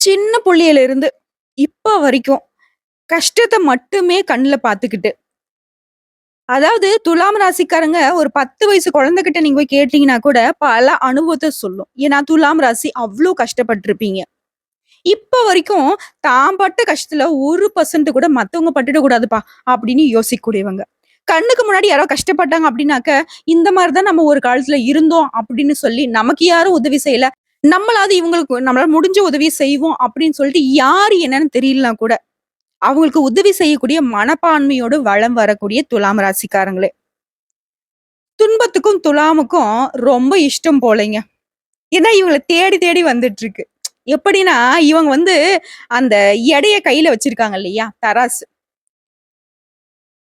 சின்ன புள்ளையில இருந்து இப்ப வரைக்கும் கஷ்டத்தை மட்டுமே கண்ணுல பார்த்துக்கிட்டு அதாவது துலாம் ராசிக்காரங்க ஒரு 10 வயசு குழந்தைகிட்ட நீங்க போய் கேட்டீங்கன்னா கூட பல அனுபவத்தை சொல்லும். ஏன்னா துலாம் ராசி அவ்வளோ கஷ்டப்பட்டிருப்பீங்க இப்ப வரைக்கும் தான் பட்ட கஷ்டத்துல ஒரு பர்சன்ட் கூட மத்தவங்க பட்டுடக்கூடாதுப்பா அப்படின்னு யோசிக்கக்கூடியவங்க. கண்ணுக்கு முன்னாடி யாரோ கஷ்டப்பட்டாங்க அப்படின்னாக்க, இந்த மாதிரிதான் தான் நம்ம ஒரு காலத்துல இருந்தோம் அப்படின்னு சொல்லி நமக்கு யாரும் உதவி செய்யல. நம்மளாவது இவங்களுக்கு நம்மளால முடிஞ்ச உதவி செய்வோம் அப்படின்னு சொல்லிட்டு யாரு என்னன்னு தெரியலனா கூட, அவங்களுக்கு உதவி செய்யக்கூடிய மனப்பான்மையோடு வளம் வரக்கூடிய துலாம் ராசிக்காரங்களே. துன்பத்துக்கும் துலாமுக்கும் ரொம்ப இஷ்டம் போலைங்க ஏன்னா இவங்கள தேடி தேடி வந்துட்டு இருக்கு. எப்படின்னா, இவங்க வந்து அந்த எடைய கையில வச்சிருக்காங்க இல்லையா? தராசு.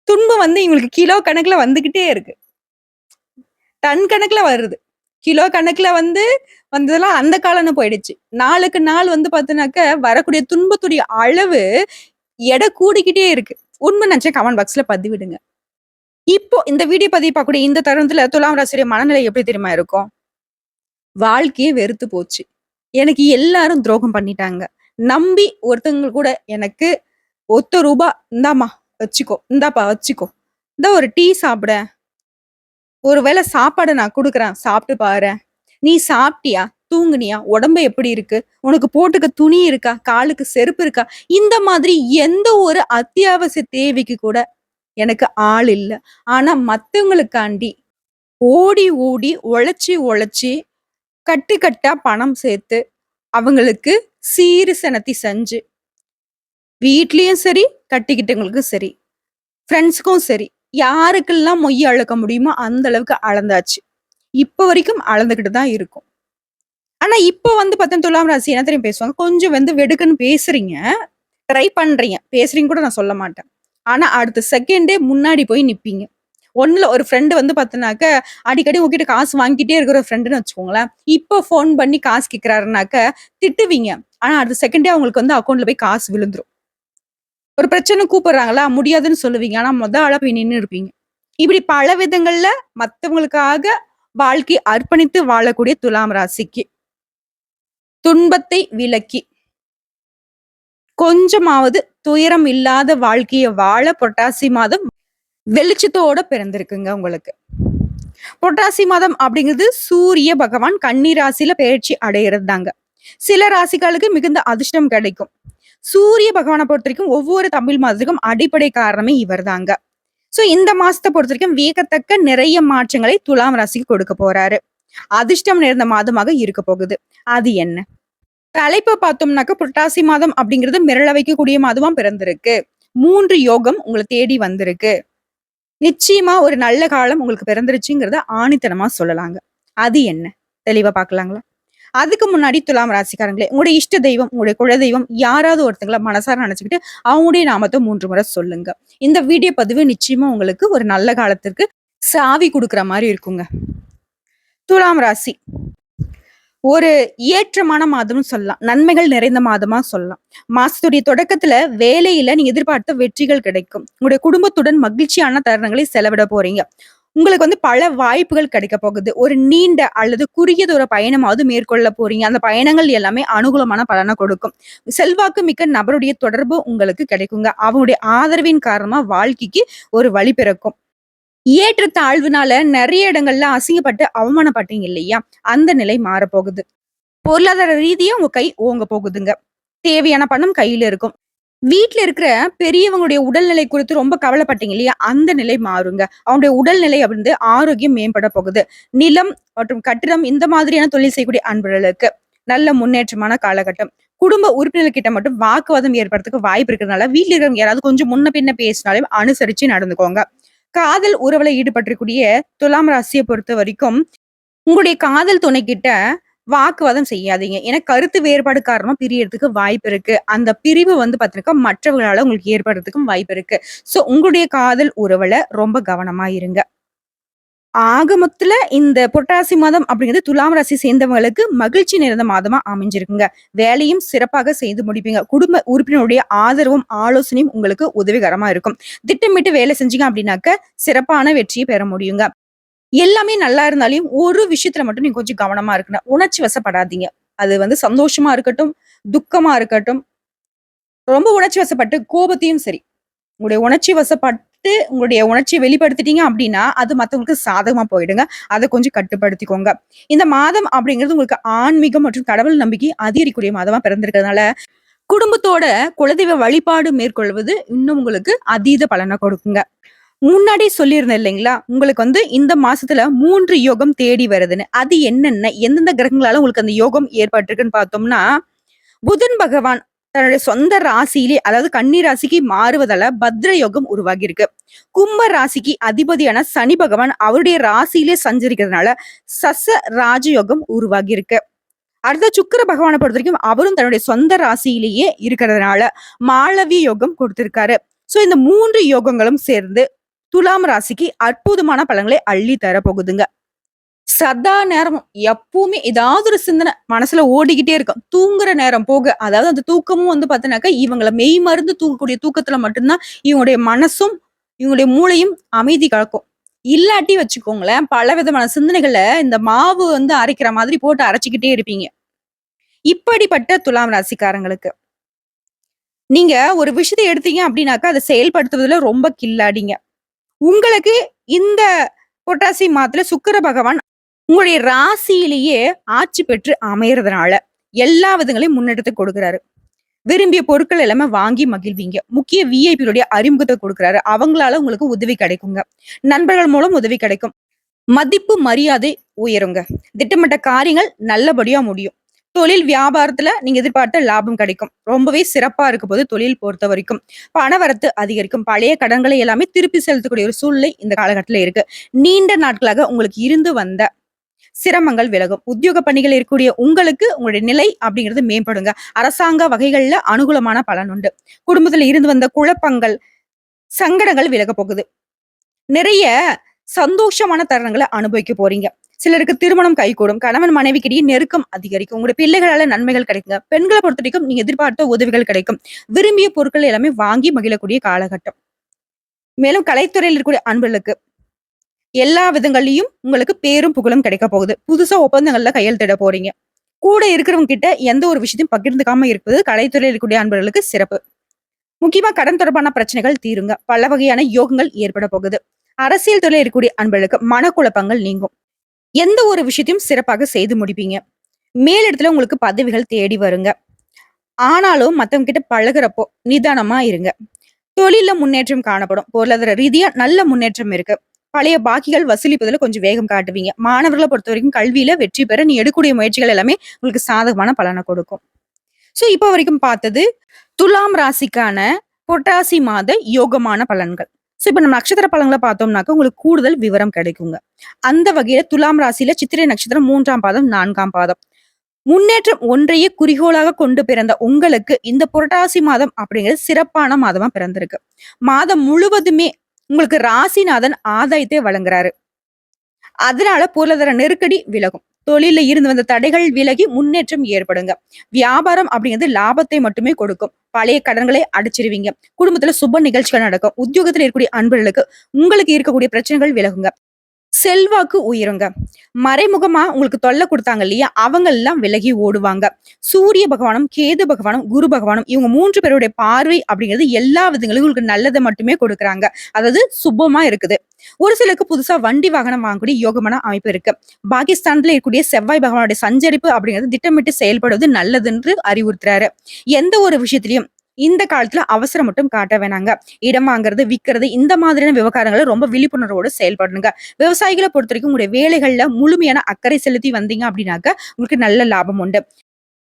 துன்பம் வந்து இவங்களுக்கு கிலோ கணக்குல வந்துகிட்டே இருக்கு. டன் கணக்குல வருது. கிலோ கணக்குல வந்து வந்ததெல்லாம் அந்த காலம்னு போயிடுச்சு. நாளுக்கு நாள் வந்து பார்த்தீங்கன்னாக்க, வரக்கூடிய துன்பத்துடைய அளவு எடை கூடிக்கிட்டே இருக்கு. உண்மை நினச்சா கமெண்ட் பாக்ஸ்ல பதிவிடுங்க. இப்போ இந்த வீடியோ பதிவு பார்க்கக்கூடிய இந்த தருணத்துல துலாம் ராசியுடைய மனநிலை எப்படி தெரியுமா இருக்கும்? வாழ்க்கையே வெறுத்து போச்சு. எனக்கு எல்லாரும் துரோகம் பண்ணிட்டாங்க. நம்பி ஒருத்தவங்க கூட எனக்கு ஒத்த ரூபா இந்தாம்மா வச்சுக்கோ. இந்தாப்பா வச்சுக்கோ. இந்தா ஒரு டீ சாப்பிட ஒரு வேள சாப்பாடு நான் கொடுக்குறேன் சாப்பிட்டு பாரு நீ சாப்பிட்டியா? தூங்குனியா? உடம்பு எப்படி இருக்கு? உனக்கு போட்டுக்க துணி இருக்கா? காலுக்கு செருப்பு இருக்கா? இந்த மாதிரி எந்த ஒரு அத்தியாவசிய தேவைக்கு கூட எனக்கு ஆள் இல்லை ஆனா மத்தவங்களுக்காண்டி ஓடி ஓடி உழைச்சி உழைச்சி கட்டு கட்டா பணம் சேர்த்து, அவங்களுக்கு சீரு சினத்தி செஞ்சு வீட்லேயும் சரி, கட்டிக்கிட்டவங்களுக்கும் சரி, ஃப்ரெண்ட்ஸுக்கும் சரி, யாருக்கெல்லாம் மொய் அளக்க முடியுமோ அந்த அளவுக்கு அளந்தாச்சு. இப்போ வரைக்கும் அளந்துக்கிட்டு தான் இருக்கும் ஆனா இப்போ வந்து பார்த்தீங்கன்னா துலாம் ராசி என்ன தெரியும் பேசுவாங்க? கொஞ்சம் வந்து வெடுக்குன்னு பேசுறீங்க. ட்ரை பண்றீங்க. பேசுறீங்க கூட நான் சொல்ல மாட்டேன். ஆனா அடுத்த செகண்டே முன்னாடி போய் நிப்பீங்க. ஒண்ணுல ஒரு ஃப்ரெண்டு வந்து பார்த்தோன்னாக்க அடிக்கடி உங்ககிட்ட காசு வாங்கிட்டே இருக்கிற ஒரு ஃப்ரெண்டுன்னு வச்சுக்கோங்களேன். இப்போ ஃபோன் பண்ணி காசு கேட்கிறாருன்னாக்க, திட்டுவீங்க. ஆனா அடுத்த செகண்டே அவங்களுக்கு வந்து அக்கௌண்ட்டில் போய் காசு விழுந்துரும். ஒரு பிரச்சனை கூப்பிடுறாங்களா? முடியாதுன்னு சொல்லுவீங்க. ஆனா முத ஆளா போய் நின்னு இருப்பீங்க. இப்படி பல விதங்கள்ல மத்தவங்களுக்காக வாழ்க்கை அர்ப்பணித்து வாழக்கூடிய துலாம் ராசிக்கு துன்பத்தை விலக்கி கொஞ்சமாவது துயரம் இல்லாத வாழ்க்கைய வாழ புரட்டாசி மாதம் வெளிச்சத்தோட பிறந்திருக்குங்க உங்களுக்கு. புரட்டாசி மாதம் அப்படிங்கிறது சூரிய பகவான் கன்னி ராசியில பெயர்ச்சி அடையிறது தாங்க. சில ராசிகளுக்கு மிகுந்த அதிர்ஷ்டம் கிடைக்கும். சூரிய பகவான பொறுத்தவரைக்கும் ஒவ்வொரு தமிழ் மாதத்துக்கும் அடிப்படை காரணமே இவர்தாங்க. சோ இந்த மாசத்தை பொறுத்த வரைக்கும் வியக்கத்தக்க நிறைய மாற்றங்களை துலாம் ராசிக்கு கொடுக்க போறாரு. அதிர்ஷ்டம் நேர்ந்த மாதமாக இருக்க போகுது. அது என்ன? தலைப்பை பார்த்தோம்னாக்க புரட்டாசி மாதம் அப்படிங்கிறது மிரள வைக்கக்கூடிய மாதமா பிறந்திருக்கு. மூன்று யோகம் உங்களை தேடி வந்திருக்கு. நிச்சயமா ஒரு நல்ல காலம் உங்களுக்கு பிறந்துருச்சுங்கிறத ஆணித்தனமா சொல்லலாங்க. அது என்ன? தெளிவா பாக்கலாங்களா அதுக்கு முன்னாடி துலாம் ராசிக்காரங்களே, உங்களுடைய இஷ்ட தெய்வம், உங்களுடைய குலதெய்வம் யாராவது ஒருத்தங்கள மனசார நினைச்சுக்கிட்டு, அவங்களுடைய நாமத்தை மூன்று முறை சொல்லுங்க. இந்த வீடியோ பதிவு நிச்சயமா உங்களுக்கு ஒரு நல்ல காலத்திற்கு சாவி கொடுக்குற மாதிரி இருக்குங்க. துலாம் ராசி. ஒரு ஏற்றமான மாதம்னு சொல்லலாம். நன்மைகள் நிறைந்த மாதமா சொல்லலாம். மாசத்துடைய தொடக்கத்துல வேலையில நீங்க எதிர்பார்த்த வெற்றிகள் கிடைக்கும். உங்களுடைய குடும்பத்துடன் மகிழ்ச்சியான தருணங்களை செலவிட போறீங்க. உங்களுக்கு வந்து பல வாய்ப்புகள் கிடைக்க போகுது. ஒரு நீண்ட அல்லது குறுகிய தூர பயணமாவது மேற்கொள்ள போறீங்க. அந்த பயணங்கள் எல்லாமே அனுகூலமான பலனை கொடுக்கும். செல்வாக்கு மிக்க நபருடைய தொடர்பு உங்களுக்கு கிடைக்குங்க. அவங்களுடைய ஆதரவின் காரணமா வாழ்க்கைக்கு ஒரு வழி பிறக்கும். ஏற்ற தாழ்வுனால நிறைய இடங்கள்ல அசிங்கப்பட்டு அவமானப்பட்டீங்க இல்லையா? அந்த நிலை மாறப்போகுது. பொருளாதார ரீதியா உங்க கை ஓங்க போகுதுங்க. தேவையான பணம் கையில இருக்கும். வீட்டில் இருக்கிற பெரியவங்களுடைய உடல்நிலை குறித்து ரொம்ப கவலைப்பட்டீங்க இல்லையா? அந்த நிலை மாறுங்க. அவங்களுடைய உடல்நிலை வந்து ஆரோக்கியம் மேம்பட போகுது. நிலம் மற்றும் கட்டிடம் இந்த மாதிரியான தொழில் செய்யக்கூடிய அன்பர்களுக்கு நல்ல முன்னேற்றமான காலகட்டம். குடும்ப உறுப்பினர்கிட்ட மட்டும் வாக்குவாதம் ஏற்படுறதுக்கு வாய்ப்பு இருக்கிறதுனால, வீட்டில் இருக்கிறவங்க யாராவது கொஞ்சம் முன்ன பின்ன பேசினாலும் அனுசரிச்சு நடந்துக்கோங்க. காதல் உறவுல ஈடுபட்டிருக்கக்கூடிய துலாம் பொறுத்த வரைக்கும் உங்களுடைய காதல் துணை கிட்ட வாக்குவாதம் செய்யாதீங்க. ஏன்னா கருத்து வேறுபாடு காரணமா பிரியறதுக்கு வாய்ப்பு இருக்கு. அந்த பிரிவு வந்து பார்த்தீங்கன்னா மற்றவர்களால உங்களுக்கு ஏற்படுறதுக்கும் வாய்ப்பு இருக்கு. ஸோ உங்களுடைய காதல் உறவுல ரொம்ப கவனமா இருங்க. ஆக மொத்தத்துல இந்த புரட்டாசி மாதம் அப்படிங்கிறது துலாம் ராசி சேர்ந்தவங்களுக்கு மகிழ்ச்சி நிறைந்த மாதமா அமைஞ்சிருக்குங்க. வேலையும் சிறப்பாக செய்து முடிப்பீங்க. குடும்ப உறுப்பினருடைய ஆதரவும், ஆலோசனையும் உங்களுக்கு உதவிகரமா இருக்கும். திட்டமிட்டு வேலை செஞ்சீங்க அப்படின்னாக்க, சிறப்பான வெற்றியை பெற முடியுங்க. எல்லாமே நல்லா இருந்தாலும், ஒரு விஷயத்துல மட்டும் நீங்க கொஞ்சம் கவனமா இருக்கணும். உணர்ச்சி வசப்படாதீங்க. அது வந்து சந்தோஷமா இருக்கட்டும், துக்கமா இருக்கட்டும். ரொம்ப உணர்ச்சி வசப்பட்டு கோபத்தையும் சரி, உங்களுடைய உணர்ச்சி வசப்பட்டு உங்களுடைய உணர்ச்சியை வெளிப்படுத்திட்டீங்க அப்படின்னா அது மற்றவங்களுக்கு சாதகமா போயிடுங்க. அதை கொஞ்சம் கட்டுப்படுத்திக்கோங்க. இந்த மாதம் அப்படிங்கிறது உங்களுக்கு ஆன்மீகம் மற்றும் கடவுள் நம்பிக்கை அதிகரிக்கூடிய மாதமா பிறந்திருக்கிறதுனால, குடும்பத்தோட குலதெய்வ வழிபாடு மேற்கொள்வது இன்னும் உங்களுக்கு அதீத பலனை கொடுக்குங்க. முன்னாடி சொல்லியிருந்தேன் இல்லைங்களா? உங்களுக்கு வந்து இந்த மாசத்துல மூன்று யோகம் தேடி வருதுன்னு. அது என்னென்ன? எந்தெந்த கிரகங்களால உங்களுக்கு அந்த யோகம் ஏற்பட்டிருக்குன்னு பார்த்தோம்னா, புதன் பகவான் தன்னுடைய சொந்த ராசியிலே அதாவது கன்னி ராசிக்கு மாறுவதால பத்ர யோகம் உருவாகியிருக்கு. கும்ப ராசிக்கு அதிபதியான சனி பகவான் அவருடைய ராசியிலே சஞ்சரிக்கிறதுனால சச ராஜயோகம் உருவாகியிருக்கு. சுக்கர சுக்கிர பொறுத்த வரைக்கும் அவரும் தன்னுடைய சொந்த ராசியிலேயே இருக்கிறதுனால மாளவிய யோகம் கொடுத்திருக்காரு. சோ இந்த மூன்று யோகங்களும் சேர்ந்து துலாம் ராசிக்கு அற்புதமான பலன்களை அள்ளி தர போகுதுங்க. சதா நேரமும் எப்பவுமே ஏதாவது ஒரு சிந்தனை மனசுல ஓடிக்கிட்டே இருக்கும். தூங்குற நேரம் போக, அதாவது அந்த தூக்கமும் வந்து பார்த்தோன்னாக்கா இவங்கள மெய் மருந்து தூங்கக்கூடிய தூக்கத்துல மட்டும்தான் இவங்களுடைய மனசும், இவங்களுடைய மூளையும் அமைதி கலக்கும். இல்லாட்டி வச்சுக்கோங்களேன், பல விதமான சிந்தனைகளை இந்த மாவு வந்து அரைக்கிற மாதிரி போட்டு அரைச்சிக்கிட்டே இருப்பீங்க. இப்படிப்பட்ட துலாம் ராசிக்காரங்களுக்கு. நீங்க ஒரு விஷயத்தை எடுத்தீங்க அப்படின்னாக்கா அதை செயல்படுத்துவதில் ரொம்ப கில்லாடிங்க. உங்களுக்கு இந்த புரட்டாசி மாதத்துல சுக்கர பகவான் உங்களுடைய ராசியிலேயே ஆட்சி பெற்று அமையறதுனால, எல்லா விதங்களையும் முன்னெடுத்து கொடுக்குறாரு. விரும்பிய பொருட்கள் எல்லாமே வாங்கி மகிழ்வீங்க. முக்கிய விஐபியுடைய அறிமுகத்தை கொடுக்குறாரு அவங்களால உங்களுக்கு உதவி கிடைக்குங்க. நண்பர்கள் மூலம் உதவி கிடைக்கும். மதிப்பு, மரியாதை உயருங்க. திட்டமிட்ட காரியங்கள் நல்லபடியா முடியும். தொழில் வியாபாரத்துல நீங்க எதிர்பார்த்த லாபம் கிடைக்கும். ரொம்பவே சிறப்பா இருக்க போது தொழில் பொறுத்த வரைக்கும் பணவரத்து அதிகரிக்கும். பழைய கடன்களை எல்லாமே திருப்பி செலுத்தக்கூடிய ஒரு சூழ்நிலை இந்த காலகட்டத்தில் இருக்கு. நீண்ட நாட்களாக உங்களுக்கு இருந்து வந்த சிரமங்கள் விலகும். உத்தியோக பணிகள் இருக்கக்கூடிய உங்களுக்கு உங்களுடைய நிலை அப்படிங்கிறது மேம்படுங்க. அரசாங்க வகைகள்ல அனுகூலமான பலன் உண்டு. குடும்பத்துல இருந்து வந்த குழப்பங்கள், சங்கடங்கள் விலக போகுது. நிறைய சந்தோஷமான தருணங்களை அனுபவிக்க போறீங்க. சிலருக்கு திருமணம் கைகூடும். கணவன் மனைவிக்கிடையே நெருக்கம் அதிகரிக்கும். உங்களுடைய பிள்ளைகளால நன்மைகள் கிடைக்குங்க. பெண்களை பொறுத்த வரைக்கும் நீங்க எதிர்பார்த்த உதவிகள் கிடைக்கும். விரும்பிய பொருட்கள் எல்லாமே வாங்கி மகிழக்கூடிய காலகட்டம். மேலும் கலைத்துறையில் இருக்கக்கூடிய அன்பர்களுக்கு எல்லா விதங்கள்லயும் உங்களுக்கு பேரும் புகழும் கிடைக்க போகுது. புதுசா ஒப்பந்தங்கள்ல கையெழுத்திட போறீங்க. கூட இருக்கிறவங்க கிட்ட எந்த ஒரு விஷயத்தையும் பகிர்ந்துக்காம இருப்பது கலைத்துறையில் இருக்கக்கூடிய அன்பர்களுக்கு சிறப்பு. முக்கியமா கடன் தொடர்பான பிரச்சனைகள் தீருங்க. பல வகையான யோகங்கள் ஏற்பட போகுது. அரசியல் துறையில் இருக்கக்கூடிய அன்பர்களுக்கு மனக்குழப்பங்கள் நீங்கும். எந்த ஒரு விஷயத்தையும் சிறப்பாக செய்து முடிப்பீங்க. மேலிடத்துல உங்களுக்கு பதவிகள் தேடி வருங்க. ஆனாலும் மத்தவங்க கிட்ட பழகுறப்போ நிதானமா இருங்க. தொழில முன்னேற்றம் காணப்படும். பொருளாதார ரீதியா நல்ல முன்னேற்றம் இருக்கு. பழைய பாக்கிகள் வசூலிப்பதில் கொஞ்சம் வேகம் காட்டுவீங்க. மாணவர்களை பொறுத்த வரைக்கும் கல்வியில வெற்றி பெற நீ எடுக்கக்கூடிய முயற்சிகள் எல்லாமே உங்களுக்கு சாதகமான பலனை கொடுக்கும். ஸோ இப்போ வரைக்கும் பார்த்தது துலாம் ராசிக்கான பொட்டாசி மாத யோகமான பலன்கள். ஸோ இப்போ நம்ம நட்சத்திர பலன்கள பார்த்தோம்னாக்க உங்களுக்கு கூடுதல் விவரம் கிடைக்குங்க. அந்த வகையில துலாம் ராசியில சித்திரை நட்சத்திரம் மூன்றாம் பாதம், நான்காம் பாதம். முன்னேற்றம் ஒன்றையே குறிகோளாக கொண்டு பிறந்த உங்களுக்கு இந்த புரட்டாசி மாதம் அப்படிங்கிறது சிறப்பான மாதமா பிறந்திருக்கு. மாதம் முழுவதுமே உங்களுக்கு ராசிநாதன் ஆதாயத்தை வழங்குறாரு. அதனால பொருளாதார நெருக்கடி விலகும். தொழில இருந்து வந்த தடைகள் விலகி முன்னேற்றம் ஏற்படுங்க. வியாபாரம் அப்படிங்கிறது லாபத்தை மட்டுமே கொடுக்கும். பழைய கடன்களை அடைச்சிருவீங்க. குடும்பத்துல சுப நிகழ்ச்சிகள் நடக்கும். உத்தியோகத்துல இருக்கக்கூடிய அன்பர்களுக்கு உங்களுக்கு இருக்கக்கூடிய பிரச்சனைகள் விலகுங்க. செல்வாக்கு உயருங்க. மறைமுகமா உங்களுக்கு தொல்லை கொடுத்தாங்க இல்லையா? அவங்க எல்லாம் விலகி ஓடுவாங்க. சூரிய பகவானும், கேது பகவானும், குரு பகவானும் இவங்க மூன்று பேருடைய பார்வை அப்படிங்கிறது எல்லா விதங்களுக்கும் உங்களுக்கு நல்லதை மட்டுமே கொடுக்குறாங்க. அதாவது சுபமா இருக்குது. ஒரு சிலருக்கு புதுசா வண்டி வாகனம் வாங்கக்கூடிய யோகமான அமைப்பு இருக்கு. பாகிஸ்தான்ல இருக்கக்கூடிய செவ்வாய் பகவானுடைய சஞ்சரிப்பு அப்படிங்கிறது திட்டமிட்டு செயல்படுவது நல்லதுன்னு அறிவுறுத்துறாரு. எந்த ஒரு விஷயத்திலையும் இந்த காலத்துல அவசரம் மட்டும் காட்ட வேணாங்க. இடம் வாங்குறது, விக்கிறது இந்த மாதிரியான விவகாரங்களை ரொம்ப விழிப்புணர்வோடு செயல்படணுங்க. விவசாயிகளை பொறுத்த வரைக்கும் உங்களுடைய வேலைகள்ல முழுமையான அக்கறை செலுத்தி வந்தீங்க அப்படின்னாக்க உங்களுக்கு நல்ல லாபம் உண்டு.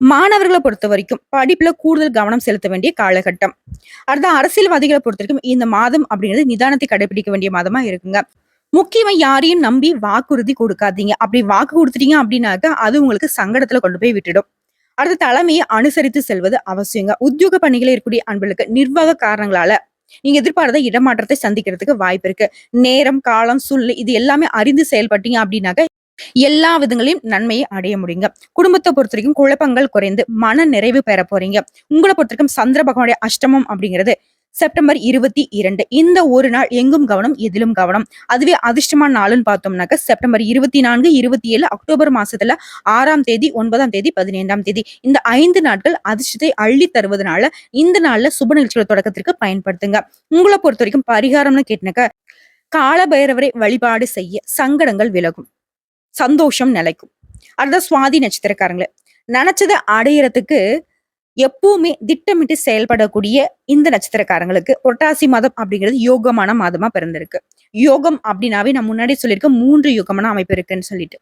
மாணவர்களை பொறுத்த வரைக்கும் படிப்புல கூடுதல் கவனம் செலுத்த வேண்டிய காலகட்டம். அதான் அரசியல்வாதிகளை பொறுத்த வரைக்கும் இந்த மாதம் அப்படிங்கிறது நிதானத்தை கடைபிடிக்க வேண்டிய மாதமா இருக்குங்க. முக்கியமா யாரையும் நம்பி வாக்குறுதி கொடுக்காதீங்க. அப்படி வாக்கு கொடுத்துட்டீங்க அப்படின்னாக்க அது உங்களுக்கு சங்கடத்துல கொண்டு போய் விட்டுடும். அடுத்து தலைமையை அனுசரித்து செல்வது அவசியங்க. உத்தியோக பணிகளில் இருக்கக்கூடிய அன்பர்களுக்கு நிர்வாக காரணங்களால நீங்க எதிர்பாராத இடமாற்றத்தை சந்திக்கிறதுக்கு வாய்ப்பு இருக்கு. நேரம், காலம், சூழ்நிலை இது எல்லாமே அறிந்து செயல்பட்டீங்க அப்படின்னாக்க எல்லா விதங்களையும் நன்மையை அடைய முடியுங்க. குடும்பத்தை பொறுத்த வரைக்கும் குழப்பங்கள் குறைந்து மன நிறைவு பெற போறீங்க. உங்கள பொறுத்தவரைக்கும் சந்திர பகவானுடைய அஷ்டமம் அப்படிங்கிறது செப்டம்பர் இருபத்தி இரண்டு. இந்த ஒரு நாள் எங்கும் கவனம் எதிலும் கவனம். அதுவே அதிர்ஷ்டமான நாளுன்னு பார்த்தோம்னாக்க செப்டம்பர் இருபத்தி நான்கு இருபத்தி ஏழு அக்டோபர் மாசத்துல ஆறாம் தேதி ஒன்பதாம் தேதி பதினைந்தாம் தேதி. இந்த ஐந்து நாட்கள் அதிர்ஷ்டத்தை அள்ளி தருவதனால இந்த நாள்ல சுப நிகழ்ச்சிகள் தொடக்கத்திற்கு பயன்படுத்துங்க. உங்களை பொறுத்த வரைக்கும் பரிகாரம்னு கேட்டினாக்க காலபைரவரை வழிபாடு செய்ய சங்கடங்கள் விலகும். சந்தோஷம் நிலைக்கும். அடுத்த சுவாதி நட்சத்திரக்காரங்களே. நினைச்சதை அடையிறதுக்கு எப்பவுமே திட்டமிட்டு செயல்படக்கூடிய இந்த நட்சத்திரக்காரங்களுக்கு புரட்டாசி மாதம் அப்படிங்கிறது யோகமான மாதமா பிறந்திருக்கு. யோகம் அப்படின்னாவே நான் முன்னாடி சொல்லியிருக்க மூன்று யோகமான அமைப்பு இருக்குன்னு சொல்லிட்டு.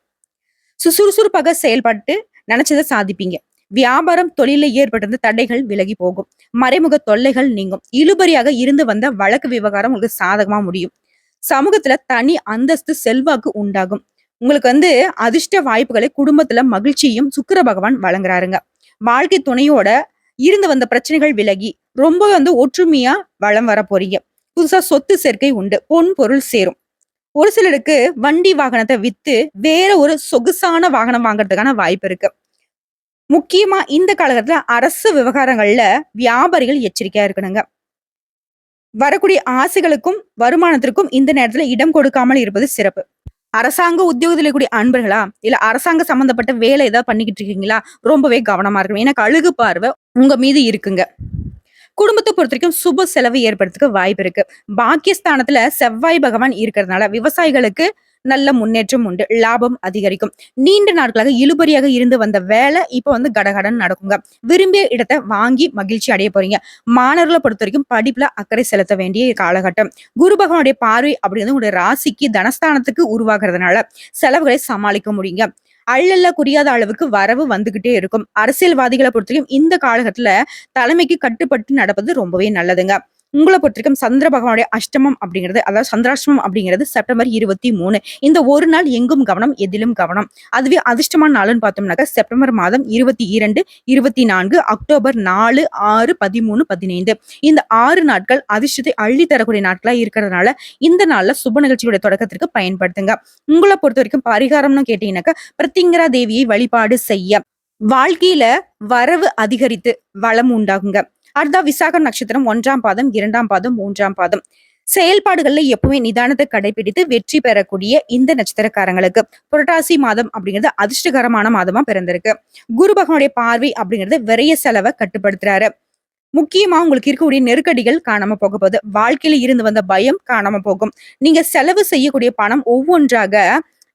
சுறுசுறுப்பாக செயல்பட்டு நினைச்சதை சாதிப்பீங்க. வியாபாரம் தொழில ஏற்பட்டிருந்த தடைகள் விலகி போகும். மறைமுக தொல்லைகள் நீங்கும். இழுபறியாக இருந்து வந்த வழக்கு விவகாரம் உங்களுக்கு சாதகமா முடியும். சமூகத்துல தனி அந்தஸ்து செல்வாக்கு உண்டாகும். உங்களுக்கு வந்து அதிர்ஷ்ட வாய்ப்புகளை குடும்பத்துல மகிழ்ச்சியும் சுக்கர பகவான் வழங்குறாருங்க. வாழ்க்கை துணையோட இருந்து வந்த பிரச்சனைகள் விலகி ரொம்ப வந்து ஒற்றுமையா வளம் வர போறீங்க. புதுசா சொத்து சேர்க்கை உண்டு பொன் பொருள் சேரும். ஒரு சிலருக்கு வண்டி வாகனத்தை வித்து வேற ஒரு சொகுசான வாகனம் வாங்குறதுக்கான வாய்ப்பு இருக்கு. முக்கியமா இந்த காலகட்டத்துல அரசு விவகாரங்கள்ல வியாபாரிகள் எச்சரிக்கையா இருக்கணுங்க. வரக்கூடிய ஆசைகளுக்கும் வருமானத்திற்கும் இந்த நேரத்துல இடம் கொடுக்காமல் இருப்பது சிறப்பு. அரசாங்க உத்தியோகத்தில் கூடிய அன்பர்களா? இல்ல அரசாங்க சம்பந்தப்பட்ட வேலை ஏதாவது பண்ணிக்கிட்டு இருக்கீங்களா? ரொம்பவே கவனமா இருக்கணும். ஏன்னா அழுகு பார்வை உங்க மீது இருக்குங்க. குடும்பத்தை பொறுத்த வரைக்கும் சுப செலவு ஏற்படுறதுக்கு வாய்ப்பு இருக்கு. பாக்கியஸ்தானத்துல செவ்வாய் பகவான் இருக்கிறதுனால விவசாயிகளுக்கு நல்ல முன்னேற்றம் உண்டு. லாபம் அதிகரிக்கும். நீண்ட நாட்களாக இழுபறியாக இருந்து வந்த வேலை இப்ப வந்து கடகடன் நடக்குங்க. விரும்பிய இடத்தை வாங்கி மகிழ்ச்சி அடைய போறீங்க. மாணவர்களை பொறுத்த வரைக்கும் படிப்புல அக்கறை செலுத்த வேண்டிய காலகட்டம். குரு பகவானுடைய பார்வை அப்படிங்கிறது உங்களுடைய ராசிக்கு தனஸ்தானத்துக்கு உருவாகிறதுனால செலவுகளை சமாளிக்க முடியுங்க. அள்ளல்ல குறியாத அளவுக்கு வரவு வந்துகிட்டே இருக்கும். அரசியல்வாதிகளை பொறுத்தவரைக்கும் இந்த காலகட்டத்துல தலைமைக்கு கட்டுப்பட்டு நடப்பது ரொம்பவே நல்லதுங்க. உங்களை பொறுத்திருக்கும் சந்திர பகவானுடைய அஷ்டமம் அப்படிங்கிறது அதாவது சந்திராஷ்டமம் அப்படிங்கிறது செப்டம்பர் இருபத்தி மூணு. இந்த ஒரு நாள் எங்கும் கவனம் எதிலும் கவனம். அதுவே அதிர்ஷ்டமான நாளுன்னு பார்த்தோம்னாக்கா செப்டம்பர் மாதம் இருபத்தி இரண்டு இருபத்தி நான்கு அக்டோபர் நாலு ஆறு பதிமூணு பதினைந்து. இந்த ஆறு நாட்கள் அதிர்ஷ்டத்தை அள்ளி தரக்கூடிய நாட்களா இருக்கிறதுனால இந்த நாளில் சுப நிகழ்ச்சியுடைய தொடக்கத்திற்கு பயன்படுத்துங்க. உங்களை பொறுத்த வரைக்கும் பரிகாரம்னு கேட்டீங்கன்னாக்கா பிரத்திங்கரா தேவியை வழிபாடு செய்ய வாழ்க்கையில வரவு அதிகரித்து வளம் உண்டாகுங்க. அடுத்தா விசாகம் நட்சத்திரம் ஒன்றாம் பாதம் இரண்டாம் பாதம் மூன்றாம் பாதம். செயல்பாடுகள்ல எப்பவுமே நிதானத்தை கடைபிடித்து வெற்றி பெறக்கூடிய இந்த நட்சத்திரக்காரங்களுக்கு புரட்டாசி மாதம் அப்படிங்கிறது அதிர்ஷ்டகரமான மாதமா பிறந்திருக்கு. குரு பகவானுடைய பார்வை அப்படிங்கிறது விரைய செலவை கட்டுப்படுத்துறாரு. முக்கியமா உங்களுக்கு இருக்கக்கூடிய நெருக்கடிகள் காணாம போக போகுது. வாழ்க்கையில இருந்து வந்த பயம் காணாம போகும். நீங்க செலவு செய்யக்கூடிய பணம் ஒவ்வொன்றாக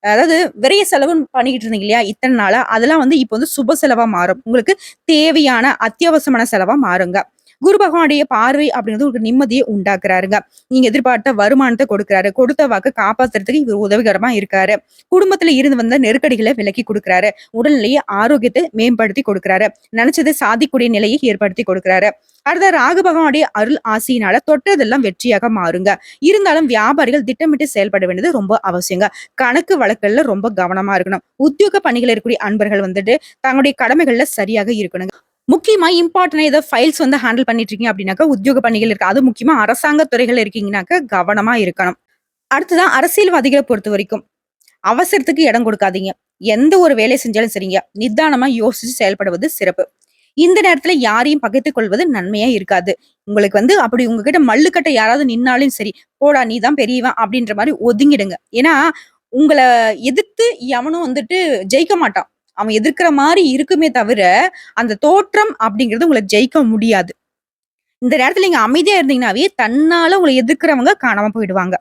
அதாவது விரைய செலவு பண்ணிக்கிட்டு இருந்தீங்க இல்லையா இத்தனை நாளா அதெல்லாம் வந்து இப்போ வந்து சுப செலவா மாறும். உங்களுக்கு தேவையான அத்தியாவசியமான செலவா மாறுங்க. குரு பகவானுடைய பார்வை அப்படிங்கிறது உங்களுக்கு நிம்மதியை உண்டாக்குறாருங்க. நீங்க எதிர்பார்த்த வருமானத்தை கொடுக்குறாரு. கொடுத்த வாக்கு காப்பாத்துறதுக்கு இவர் உதவிகரமா இருக்காரு. குடும்பத்துல இருந்து வந்த நெருக்கடிகளை விலக்கி கொடுக்குறாரு. உடல்நிலையை ஆரோக்கியத்தை மேம்படுத்தி கொடுக்குறாரு. நினைச்சதை சாதிக்கூடிய நிலையை ஏற்படுத்தி கொடுக்குறாரு. அடுத்த ராகு பகவானுடைய அருள் ஆசையினால தொட்டதெல்லாம் வெற்றியாக மாறுங்க. இருந்தாலும் வியாபாரிகள் திட்டமிட்டு செயல்பட வேண்டியது ரொம்ப அவசியங்க. கணக்கு வழக்குகள்ல ரொம்ப கவனமா இருக்கணும். உத்தியோக பணிகள் இருக்கக்கூடிய அன்பர்கள் வந்துட்டு தங்களுடைய கடமைகள்ல சரியாக இருக்கணுங்க. முக்கியமா இம்பார்ட்டன்ட் ஏதோ ஃபைல்ஸ் வந்து ஹேண்டில் பண்ணிட்டு இருக்கீங்க அப்படின்னாக்கா உத்தியோக பணிகள் இருக்கு. அது முக்கியமா அரசாங்க துறைகள் இருக்கீங்கன்னாக்கா கவனமா இருக்கணும். அடுத்ததான் அரசியல்வாதிகளை பொறுத்த வரைக்கும் அவசரத்துக்கு இடம் கொடுக்காதீங்க. எந்த ஒரு வேலை செஞ்சாலும் சரிங்க. நிதானமா யோசிச்சு செயல்படுவது சிறப்பு. இந்த நேரத்துல யாரையும் பகைத்துக் கொள்வது நன்மையா இருக்காது. உங்களுக்கு வந்து அப்படி உங்ககிட்ட மல்லுக்கட்டை யாராவது நின்னாலும் சரி போடா நீ தான் பெரியவன் அப்படின்ற மாதிரி ஒதுங்கிடுங்க. ஏன்னா உங்களை எதிர்த்து எவனும் வந்துட்டு ஜெயிக்க மாட்டான். அவன் எதிர்க்கிற மாதிரி இருக்குமே தவிர அந்த தோற்றம் அப்படிங்கிறது உங்களை ஜெயிக்க முடியாது. இந்த நேரத்துல நீங்க அமைதியா இருந்தீங்கன்னாவே தன்னால உங்களை எதிர்க்கிறவங்க காணாம போயிடுவாங்க.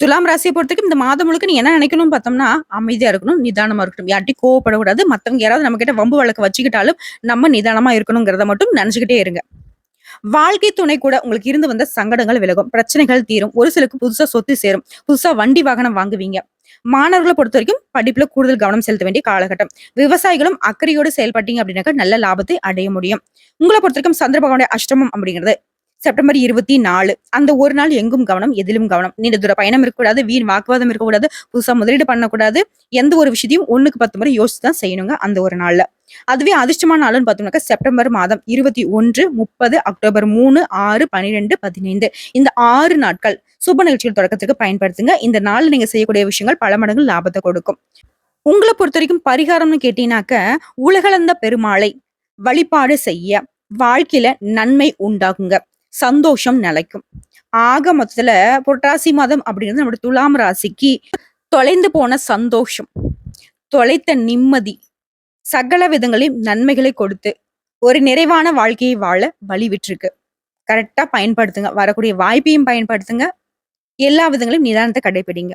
துலாம் ராசியை பொறுத்தவரைக்கும் இந்த மாதம் முழுக்க நீ என்ன நினைக்கணும்னு பார்த்தோம்னா அமைதியா இருக்கணும் நிதானமா இருக்கணும். யார்ட்டையும் கோவப்படக்கூடாது. மத்தவங்க யாராவது நம்ம கிட்ட வம்பு வழக்கு வச்சுக்கிட்டாலும் நம்ம நிதானமா இருக்கணுங்கிறத மட்டும் நினைச்சுக்கிட்டே இருங்க. வாழ்க்கை துணை கூட உங்களுக்கு இருந்து வந்த சங்கடங்கள் விலகும். பிரச்சனைகள் தீரும். ஒரு சிலருக்கு புதுசா சொத்து சேரும். புதுசா வண்டி வாகனம் வாங்குவீங்க. மாணவர்களை பொறுத்த வரைக்கும் படிப்புல கூடுதல் கவனம் செலுத்த வேண்டிய காலகட்டம். விவசாயிகளும் அக்கறையோடு செயல்பட்டீங்க அப்படின்னாக்கா நல்ல லாபத்தை அடைய முடியும். உங்களை பொறுத்த வரைக்கும் சந்திர பகவானுடைய அஷ்டமம் அப்படிங்கிறது செப்டம்பர் இருபத்தி நாலு. அந்த ஒரு நாள் எங்கும் கவனம் எதிலும் கவனம். நீண்ட தூர பயணம் இருக்கக்கூடாது வீண் வாக்குவாதம் இருக்கக்கூடாது புதுசா முதலீடு பண்ணக்கூடாது. எந்த ஒரு விஷயத்தையும் ஒண்ணுக்கு பத்து முறை யோசிச்சு தான் செய்யணுங்க அந்த ஒரு நாள்ல. அதுவே அதிர்ஷ்டமான நாள்னு பார்த்தோம்னாக்கா செப்டம்பர் மாதம் இருபத்தி ஒன்று முப்பது அக்டோபர் மூணு ஆறு பனிரெண்டு பதினைந்து. இந்த ஆறு நாட்கள் சுப நிகழ்ச்சிகள் தொடக்கத்துக்கு பயன்படுத்துங்க. இந்த நாள் நீங்க செய்யக்கூடிய விஷயங்கள் பல மடங்கு லாபத்தை கொடுக்கும். உங்களை பொறுத்த வரைக்கும் பரிகாரம்னு கேட்டீங்கன்னாக்க உலகளந்த பெருமாளை வழிபாடு செய்ய வாழ்க்கையில நன்மை உண்டாகுங்க. சந்தோஷம் நிலைக்கும். ஆக மொத்தத்துல புரட்டாசி மாதம் அப்படிங்கிறது நம்ம துலாம் ராசிக்கு தொலைந்து போன சந்தோஷம். தொலைத்த நிம்மதி. சகல விதங்களையும் நன்மைகளை கொடுத்து ஒரு நிறைவான வாழ்க்கையை வாழ வழி விட்டுருக்கு. கரெக்டா பயன்படுத்துங்க. வரக்கூடிய வாய்ப்பையும் பயன்படுத்துங்க. எல்லா விதங்களையும் நிதானத்தை கடைபிடிங்க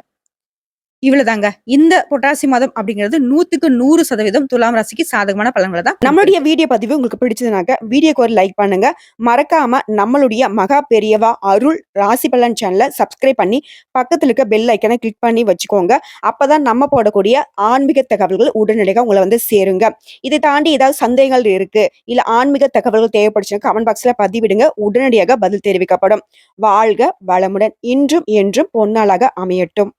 இவ்வளவுதாங்க. இந்த பொட்டாசி மாதம் அப்படிங்கிறது நூத்துக்கு நூறு சதவீதம் துலாம் ராசிக்கு சாதகமான பலன்களை தான். நம்மளுடைய வீடியோ பதிவு உங்களுக்கு பிடிச்சதுனாக்க வீடியோக்கு ஒரு லைக் பண்ணுங்க. மறக்காம நம்மளுடைய மகா பெரியவா அருள் ராசி பலன் சேனலை சப்ஸ்கிரைப் பண்ணி பக்கத்துல இருக்க பெல் ஐக்கனை கிளிக் பண்ணி வச்சுக்கோங்க. அப்பதான் நம்ம போடக்கூடிய ஆன்மீக தகவல்கள் உடனடியாக உங்களை வந்து சேருங்க. இதை தாண்டி ஏதாவது சந்தேகங்கள் இருக்கு இல்ல ஆன்மீக தகவல்கள் தேவைப்படுச்சுன்னா கமெண்ட் பாக்ஸ்ல பதிவிடுங்க. உடனடியாக பதில் தெரிவிக்கப்படும். வாழ்க வளமுடன் இன்றும் என்றும் பொன்னாளாக அமையட்டும்.